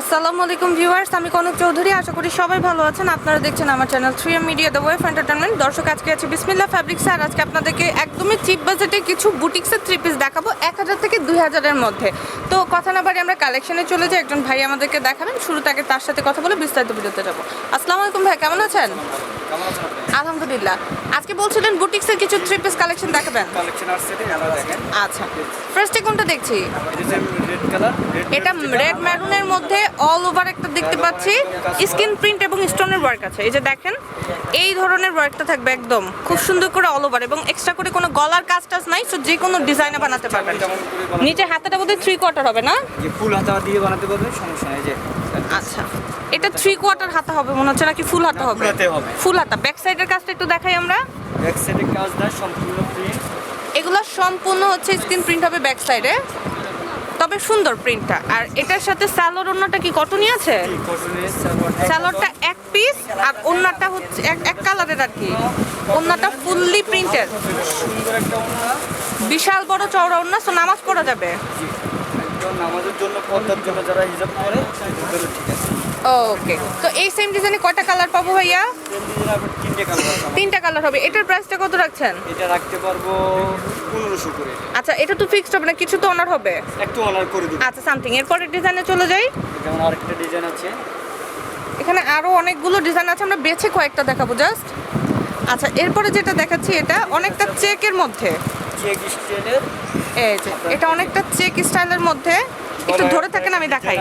আসসালামু আলাইকুম ভিউয়ার্স আমি কনক চৌধুরী আশা করি সবাই ভালো আছেন। আপনারা দেখছেন আমার channel three M media the wave entertainment দর্শক আজকে আছে বিসমিল্লা ফ্যাব্রিক্স আর আজকে আপনাদেরকে একদমই চিপ বাজেটে কিছু বুটিক্সের থ্রি পিস দেখাবো এক হাজার থেকে দুই হাজারের মধ্যে। তো কথা না বাড়ি আমরা কালেকশনে চলে যাই একজন ভাই আমাদেরকে দেখাবেন। শুরুতে আগে তার সাথে কথা বলে বিস্তারিত বুঝতে যাব। আসসালামু আলাইকুম ভাই কেমন আছেন? কেমন আছেন আপনি? আলহামদুলিল্লাহ। আজকে বলছিলেন বুটিক্সের কিছু থ্রি পিস কালেকশন দেখাবেন। কালেকশন আসছে এটা দেখেন। আচ্ছা। ফার্স্টে কোনটা দেখছি? এটা রেড কালার এটা রেড ম্যারুনের মধ্যে অল ওভার একটা দেখতে পাচ্ছি। স্কিন প্রিন্ট এবং স্টোনের ওয়ার্ক আছে। এই যে দেখেন এই ধরনের ওয়ার্কটা থাকবে একদম। খুব সুন্দর করে অল ওভার এবং এক্সট্রা করে কোনো গলার কাজ টাজ নাই সো যে কোনো ডিজাইনে বানাতে পারবেন। নিচে হাতাটা বোধহয় থ্রি কোয়ার্টার হবে না? ফুল হাতা দিয়ে বানাতে পারবেন সমস্যা নেই যে। আচ্ছা। এটা থ্রি কোয়ার্টার হাতা হবে মনে হচ্ছে নাকি ফুল হাতা হবে? ফুল হাতে ব্যাক সাইডের কাজটা একটু দেখাই আমরা। ব্যাক সাইডে কাজ দেয় সম্পূর্ণ প্রিন্ট এগুলো সম্পূর্ণ হচ্ছে স্ক্রিন প্রিন্ট হবে ব্যাক সাইডে তবে সুন্দর প্রিন্টটা আর এটার সাথে স্যালোর অন্যটা কি কটনই আছে? সালোয়ার এক পিস আর অন্যটা হচ্ছে এক এক কালারের আর কি। অন্যটা ফুললি প্রিন্টেড সুন্দর একটা ওড়না। বিশাল বড় চওড়া অন্য সো নামাজ পড়া যাবে। একদম নামাজের জন্য পর্দার জন্য যারা হিসাব করে ঠিক আছে। ওকে তো এই সেম ডিজাইনে কয়টা কালার পাবো ভাইয়া? তিনটে কালার হবে। এটার প্রাইসটা কত রাখছেন? এটা রাখতে পারব পনেরোশো করে। আচ্ছা এটা তো ফিক্সড হবে না কিছু তো অনার হবে? একটু অনার করে দিই আচ্ছা সামথিং এরপরের ডিজাইনে চলে যাই। যেমন আরেকটা ডিজাইন আছে। এখানে আরও অনেকগুলো ডিজাইন আছে আমরা বেছে কয়েকটা দেখাবো জাস্ট আচ্ছা এরপরে যেটা দেখাচ্ছি এটা অনেকটা চেকের মধ্যে। চেক স্টাইলের এই যে এটা অনেকটা চেক স্টাইলের মধ্যে। একটু ধরে থাকেন আমি দেখাই।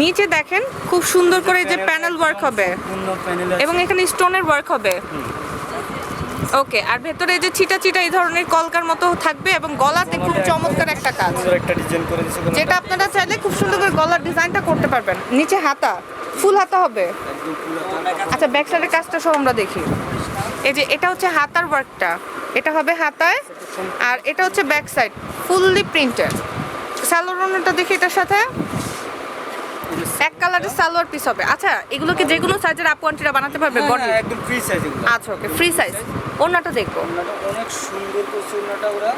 নিচে দেখেন খুব সুন্দর করে যে প্যানেল ওয়ার্ক হবে। এবং এখানে স্টোনের ওয়ার্ক হবে। ওকে আর ভেতরে এই যে ছিটা ছিটা এই ধরনের কলকার মতো থাকবে এবং গলাতে খুব চমৎকার একটা কাজ। সুন্দর একটা ডিজাইন করে দিয়েছে যেটা আপনারা চাইলে খুব সুন্দর করে গলার ডিজাইনটা করতে পারবেন। নিচে হাতা ফুল হাতা হবে। আচ্ছা ব্যাক সাইডের কাজটা সব আমরা দেখি। এই যে এটা হচ্ছে হাতার ওয়ার্কটা এটা হবে হাতায় আর এটা হচ্ছে ব্যাক সাইড ফুললি প্রিন্টেড স্যালোরনটা দেখি এটার সাথে। এক কালারের সালোয়ার পিস হবে। আচ্ছা এগুলো কি যে কোনো সাইজের আপু আন্টিরা বানাতে পারবে হ্যাঁ, বডি? হ্যাঁ, একদম ফ্রি সাইজ এগুলো। আচ্ছা ওকে ফ্রি সাইজ ওড়নাটা দেখব। ওনাটা অনেক সুন্দর করছে ওনাটা ওরা।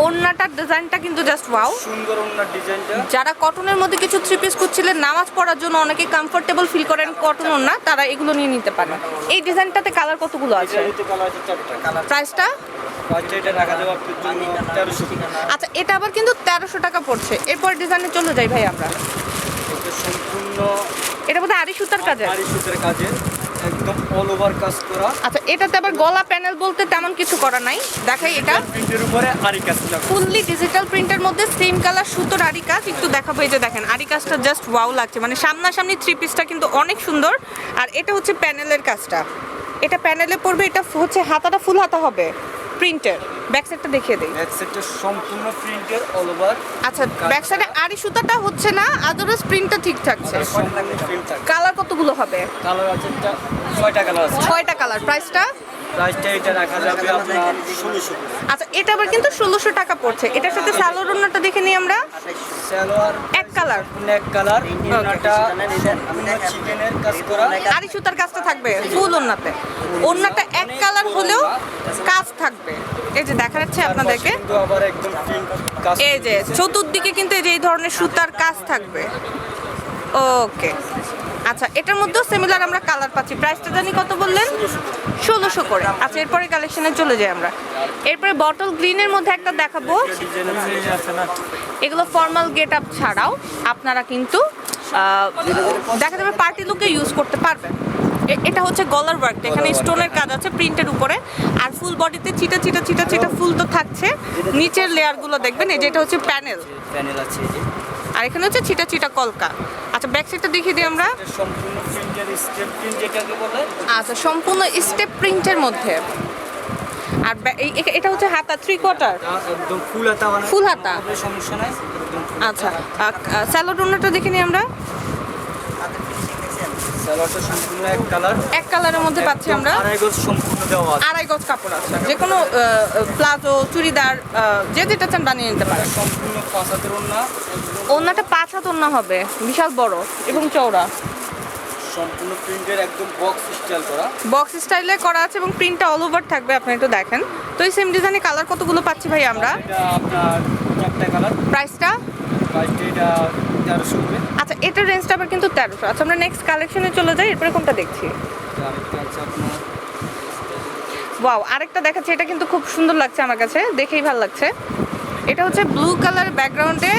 ওড়নাটার ডিজাইনটা কিন্তু জাস্ট ওয়াও সুন্দর ওনার ডিজাইনটা। যারা কটনের মধ্যে কিছু থ্রি পিস খুঁজছিলেন নামাজ পড়ার জন্য অনেকে কমফোর্টেবল ফিল করেন কটন ওড়না তারা এগুলো নিয়ে নিতে পারেন। এই ডিজাইনটাতে কালার কতগুলো আছে? প্রাইসটা আচ্ছা এটা আবার কিন্তু তেরোশো টাকা পড়ছে। এরপর ডিজাইনে চলে যাই ভাই আমরা। এটা সম্পূর্ণ এটা বোধহয় আড়ি সুতার কাজে আড়ি সুতের কাজে একদম অল ওভার কাজ করা। আচ্ছা এটাতে আবার গলা প্যানেল বলতে তেমন কিছু করা নাই। দেখাই এটা। প্রিন্টের উপরে আরি কাজ ফুললি ডিজিটাল প্রিন্টের মধ্যে সেম কালার সুতোর আরি কাজ। একটু দেখাবো এই যে দেখেন আরি কাজটা জাস্ট ওয়াও লাগছে। মানে সামনাসামনি থ্রি পিসটা কিন্তু অনেক সুন্দর। আর এটা হচ্ছে প্যানেলের কাজটা। এটা প্যানেলে পড়বে এটা হচ্ছে হাতাটা ফুল হাতা হবে। প্রিন্টের ব্যাক সাইডটা দেখিয়ে দেই। ব্যাক সাইডটা সম্পূর্ণ প্রিন্টের অল ওভার আচ্ছা ব্যাক সাইডে আড়ি সুতাটা হচ্ছে না আদারস প্রিন্টটা ঠিক থাকছে? কালার কতগুলো হবে? কালার আছে একটা ছয়টা কালার আছে। ছয়টা কালার প্রাইসটা প্রাইসটা এটা রাখা যাবে আপনার ষোলোশো আচ্ছা এটা আবার কিন্তু ষোলোশো টাকা পড়ছে। এটার সাথে সালোয়ার ওড়নাটা দেখে নিই আমরা। সালোয়ার এক কালার। নেক কালার ওনাটা চিকেনের কাজ করা। আড়ি সুতার কাজটা থাকবে ফুল ওড়নাতে। ওড়নাটা এক কালার হলেও কাজ থাকবে। এই যে দেখা যাচ্ছে আপনাদেরকে। কিন্তু আবার একদম প্রিন্ট কাজ এই যে চতুর্দিকে কিন্তু এই যে এই ধরনের সুতার কাজ থাকবে। ওকে। আচ্ছা এটার মধ্যেও সিমিলার আমরা কালার পাচ্ছি। প্রাইসটা জানি কত বললেন? ষোলোশো করে। আচ্ছা এরপরে কালেকশনে চলে যাই আমরা। এরপরে বটল গ্রিনের মধ্যে একটা দেখাবো। এগুলো ফর্মাল গেট আপ ছাড়াও আপনারা কিন্তু দেখা যাবে পার্টি লুকে ইউজ করতে পারবেন। এটা হচ্ছে গলার ওয়ার্কটা এখানে স্টোনের কাজ আছে প্রিন্টের উপরে। আর ফুল বডিতে চিটা চিটা চিটা চিটা ফুল তো থাকছে। নিচের লেয়ারগুলো দেখবেন, এই যে এটা হচ্ছে প্যানেল প্যানেল আছে আর এখানে হচ্ছে চিটা চিটা কলকা। আচ্ছা ব্যাক সাইডটা দেখিয়ে দিই আমরা। আচ্ছা সম্পূর্ণ স্টেপ প্রিন্টের মধ্যে। আর এটা হচ্ছে হাতা থ্রি কোয়ার্টার ফুল হাতা ফুল হাতা। সমস্যা নাই আচ্ছা স্যালোড ওনারটা দেখে নিই আমরা। সালোয়ারটা সম্পূর্ণ এক কালার। এক কালারের মধ্যে পাচ্ছি আমরা। আড়াই গজ সম্পূর্ণ দেওয়া আছে। আড়াই গজ কাপড় আছে। যে কোনো প্লাজো চুড়িদার যে যেটা চান বানিয়ে নিতে পারেন। সম্পূর্ণ পাঁচ হাতের ওড়না। ওনাটা পাঁচ হাত ওনা হবে। বিশাল বড় এবং চওড়া। সম্পূর্ণ প্রিন্টের একদম বক্স স্টাইল করা। বক্স স্টাইলে করা আছে এবং প্রিন্টটা অল ওভার থাকবে আপনি একটু দেখেন। তো এই সেম ডিজাইনে কালার কতগুলো পাচ্ছি ভাই আমরা? এটা আপনার চারটা কালার প্রাইসটা হবে। আচ্ছা এটার রেঞ্জটা আবার কিন্তু তেরোশো। আচ্ছা আমরা নেক্সট কালেকশনে চলে যাই এরপরে কোনটা দেখছি? ওয়াও আরেকটা দেখাচ্ছে এটা কিন্তু খুব সুন্দর লাগছে আমার কাছে দেখেই ভালো লাগছে। এটা হচ্ছে ব্লু কালার ব্যাকগ্রাউন্ডে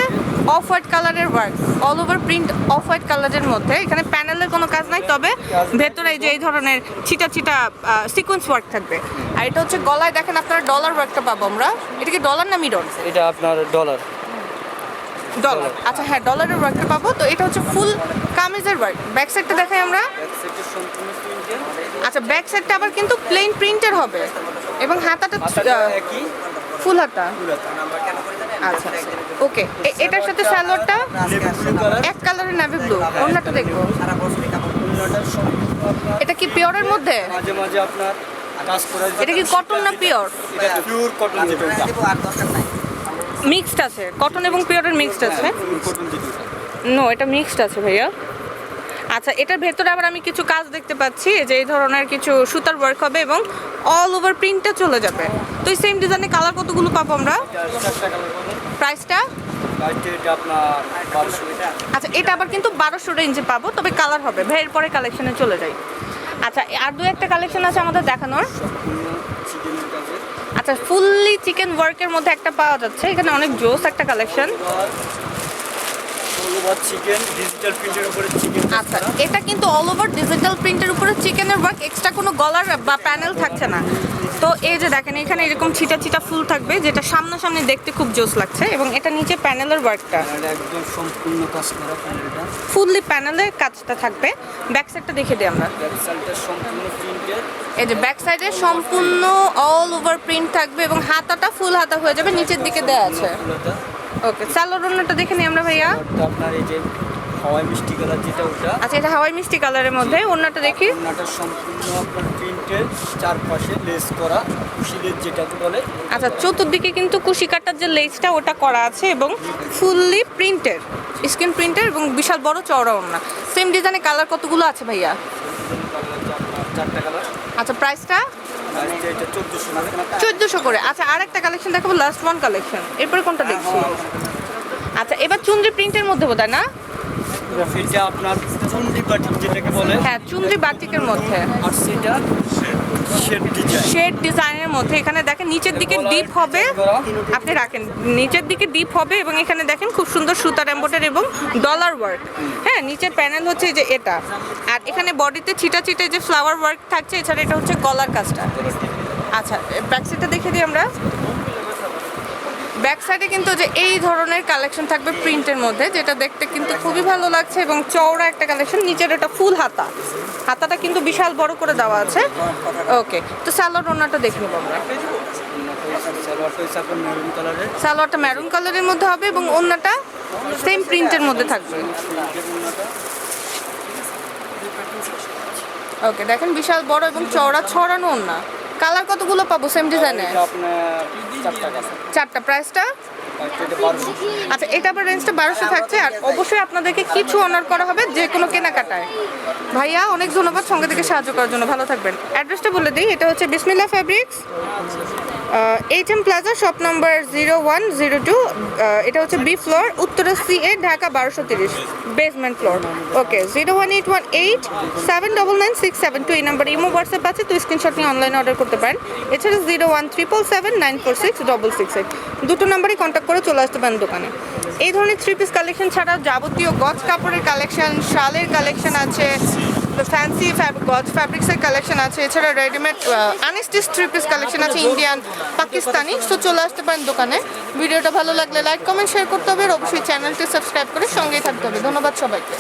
অফ হোয়াইট কালারের work all over print off white কালারের মধ্যে। এখানে প্যানেলের কোনো কাজ নাই তবে ভেতরে যে এই ধরনের ছিটা ছিটা সিকোয়েন্স ওয়ার্ক থাকবে। আর এটা হচ্ছে গলায় দেখেন আপনারা ডলার ওয়ার্কটা পাবো আমরা। এটা কি ডলার না মিরর? এটা আপনার ডলার ডলার আচ্ছা হ্যাঁ ডলারের ওয়ার্কটা পাবো। তো এটা হচ্ছে ফুল কামিজের ওয়ার্ক ব্যাক সাইডটা দেখাই আমরা। আচ্ছা ব্যাক সাইডটা আবার কিন্তু প্লেন প্রিন্টের হবে। এবং হাতাটা ফুল হাতা। আচ্ছা ওকে এটার সাথে স্যালোয়ারটা এক কালারের নাভি ব্লু অন্যটা দেখব। এটা কি পিওরের মধ্যে? মাঝে মাঝে আপনার এটা কি কটন না পিওর এটা পিওর কটন যেটা। মিক্সড আছে। কটন এবং পিওরের মিক্সড আছে। নো এটা মিক্সড আছে ভাইয়া। আচ্ছা এটার ভেতরে আবার আমি কিছু কাজ দেখতে পাচ্ছি। যে এই ধরনের কিছু সুতার ওয়ার্ক হবে এবং অল ওভার প্রিন্টটা চলে যাবে। তো এই সেম ডিজাইনের কালার কতগুলো পাবো আমরা? প্রাইসটা আচ্ছা এটা আবার কিন্তু বারোশো রেঞ্জে পাবো, তবে কালার হবে। ভাইয়ের পরে কালেকশনে চলে যাই। আচ্ছা আর দু একটা কালেকশন আছে আমাদের দেখানোর। আচ্ছা ফুললি চিকেন ওয়ার্কের মধ্যে একটা পাওয়া যাচ্ছে। এখানে অনেক জোস একটা কালেকশন ডিজিটাল প্রিন্টের উপরে চিকেন আচ্ছা এটা কিন্তু অল ওভার ডিজিটাল প্রিন্টের উপরে চিকেনের ওয়ার্ক এক্সট্রা কোনো গলার বা প্যানেল থাকছে না। তো এই যে দেখেন এখানে এরকম ছিটা ছিটা ফুল থাকবে যেটা সামনাসামনি দেখতে খুব জোস লাগছে এবং এটা নিচে প্যানেলের ওয়ার্কটা একদম সম্পূর্ণ কাজ করা প্যানেলটা। ফুললি প্যানেলের কাজটা থাকবে। ব্যাক সাইডটা দেখে দিই আমরা। সম্পূর্ণ এই যে ব্যাক সাইডে সম্পূর্ণ অল ওভার প্রিন্ট থাকবে এবং হাতাটা ফুল হাতা হয়ে যাবে নিচের দিকে দেওয়া আছে। ওকে সালোয়ার ওড়নাটা দেখে নিই আমরা ভাইয়া। আপনার এই যে হাওয়াই মিষ্টি কালার যেটা ওটা। আচ্ছা এটা হাওয়াই মিষ্টি কালারের মধ্যে ওড়নাটা দেখি। ওনাটা সম্পূর্ণ আপনার প্রিন্টের চারপাশে লেস করা কুশিলের যেটাকে বলে। আচ্ছা চতুর্দিকে কিন্তু কুশি কাটার যে লেসটা ওটা করা আছে এবং ফুললি প্রিন্টের স্ক্রিন প্রিন্টের এবং বিশাল বড় চওড়া ওড়না। সেম ডিজাইনে কালার কতগুলো আছে ভাইয়া? চারটা কালার। আচ্ছা প্রাইসটা? চোদ্দোশো করে। আচ্ছা আর একটা কালেকশন দেখাবো লাস্ট ওয়ান কালেকশন এরপরে কোনটা দেখছি? আচ্ছা এবার চুনরি প্রিন্টের মধ্যে বোধ না? এটা আপনার চুন্ডি বাটিক যেটাকে বলে। হ্যাঁ চুনরি বাটিকের মধ্যে। আর সেটা শেড ডিজাইনের মধ্যে। এখানে দেখেন নিচের দিকে ডিপ হবে। আপনি রাখেন। নিচের দিকে ডিপ হবে এবং এখানে দেখেন খুব সুন্দর সুতার এম্বোটার এবং ডলার ওয়ার্ক হ্যাঁ নিচের প্যানেল হচ্ছে যে এটা। আর এখানে বডিতে ছিটা ছিটে যে ফ্লাওয়ার ওয়ার্ক থাকছে এছাড়া এটা হচ্ছে গলার কাজটা। আচ্ছা ব্যাক সাইডটা দেখে দিই আমরা। ব্যাক সাইডে কিন্তু যে এই ধরনের কালেকশন থাকবে প্রিন্টের মধ্যে, যেটা দেখতে কিন্তু খুবই ভালো লাগছে এবং চওড়া একটা কালেকশন, নিচের এটা ফুল হাতা। হাতাটা কিন্তু বিশাল বড় করে দেওয়া আছে। ওকে, তো স্যালোয়ার ওনাটা দেখে নেব আমরা। সালোয়ারটা মেরুন কালারের মধ্যে হবে এবং ওন্নাটা সেম প্রিন্টের মধ্যে থাকবে। ওকে, দেখেন বিশাল বড় এবং চওড়া, ছড়ানো ওন্না কালার কতগুলো পাবো? সেম ডিজাইনে চারটা। প্রাইসটা আচ্ছা এটা আবার রেঞ্জটা বারোশো থাকছে। আর অবশ্যই আপনাদেরকে কিছু অনার করা হবে যে কোনো কেনাকাটায়। ভাইয়া, অনেক ধন্যবাদ সঙ্গে থেকে সাহায্য করার জন্য। ভালো থাকবেন। অ্যাড্রেসটা বলে দিই। এটা হচ্ছে Bismillah fabrics H M plaza shop number zero one zero two এটা হচ্ছে B floor Uttara C A Dhaka বারোশো তিরিশ basement floor okay zero one eight one eight seven double nine six seven two এই number imo WhatsApp আছে তুই screenshot নিয়ে অনলাইনে order করতে পারেন। এছাড়া zero one triple seven nine four six double six eight দুটো নাম্বারই কন্ট্যাক্ট করে চলে আসতে পারেন দোকানে। এই ধরনের থ্রি পিস কালেকশন ছাড়াও যাবতীয় গজ, কাপড়ের কালেকশন শালের কালেকশন আছে ফ্যান্সি গজ ফ্যাব্রিক্সের কালেকশন আছে। এছাড়া readymade unstitched three piece collection আছে ইন্ডিয়ান পাকিস্তানি সো চলে আসতে পারেন দোকানে। ভিডিওটা ভালো লাগলে লাইক কমেন্ট শেয়ার করতে হবে। আর অবশ্যই চ্যানেলটি সাবস্ক্রাইব করে সঙ্গেই থাকতে হবে। ধন্যবাদ সবাইকে।